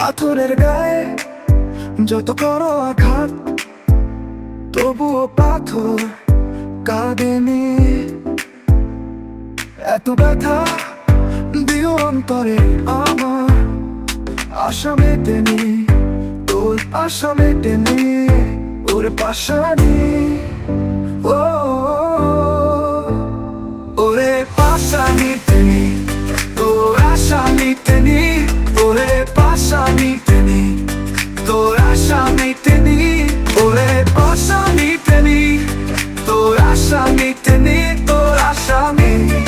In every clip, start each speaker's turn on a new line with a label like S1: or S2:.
S1: পাথরের গায়ে যত করো আঘাত, তবুও পাথর কাঁদেনি। এত ব্যথা দিও অন্তরে আমার, আশা মেটেনি তোর আশা মেটেনি, ওর পাশানি। ও, ওরে পাশা নিতেনি তোর আশা নিতেনি, ওরে পাশা নিতেনি তোর আশা নিতেনি ওরে পাশা নিতেনি তোর আশা নিতেনি তোর আশা নিতেনি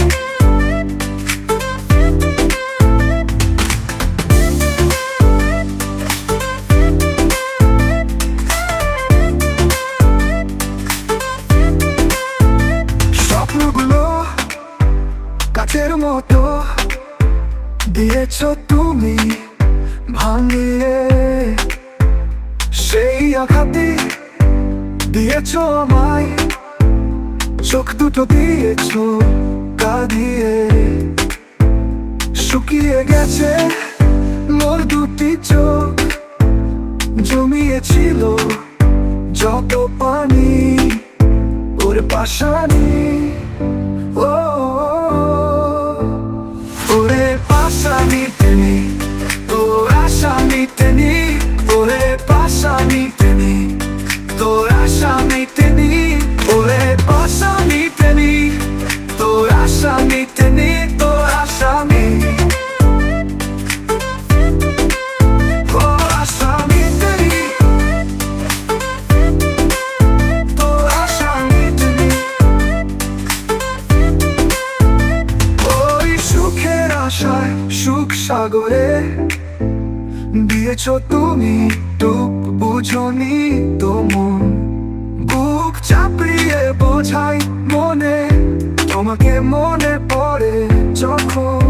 S1: স্বপ্নগুলো কাঠের মতো দিয়েছ তুমি। ভাঙিয়ে সেই আঘাতে দিয়েছ আমায়। চোখ দুটো দিয়েছ কাঁদিয়ে। শুকিয়ে গেছে মোর দুটি চোখ। জমিয়েছিল যত পানি, ওর পাশানি। আশানি তেনি ওরে পাশানি তেনি তোর আশানি তেনি তোর আশায় সুখ সাগরে দিয়েছ তুমি, টুক বুঝনি তো মন। চাপড়িয়ে বোঝাই মনে তোমাকে মনে পড়ে যখন।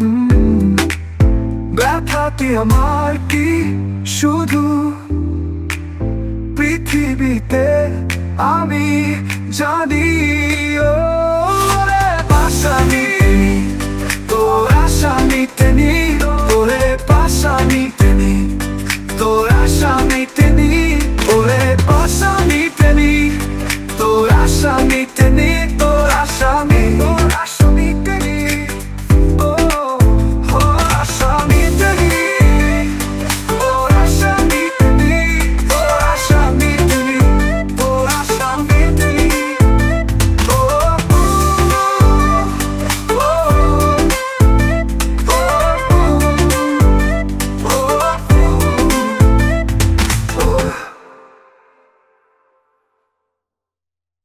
S1: উম, ব্যথাটি আমার কি শুধু? পৃথিবীতে আমি জানি পাশানি তোর আশা নিতেনি তোরে পাশা নিতেনি তোর আশা আসামি তিনি তোর আসামি তোর আসামি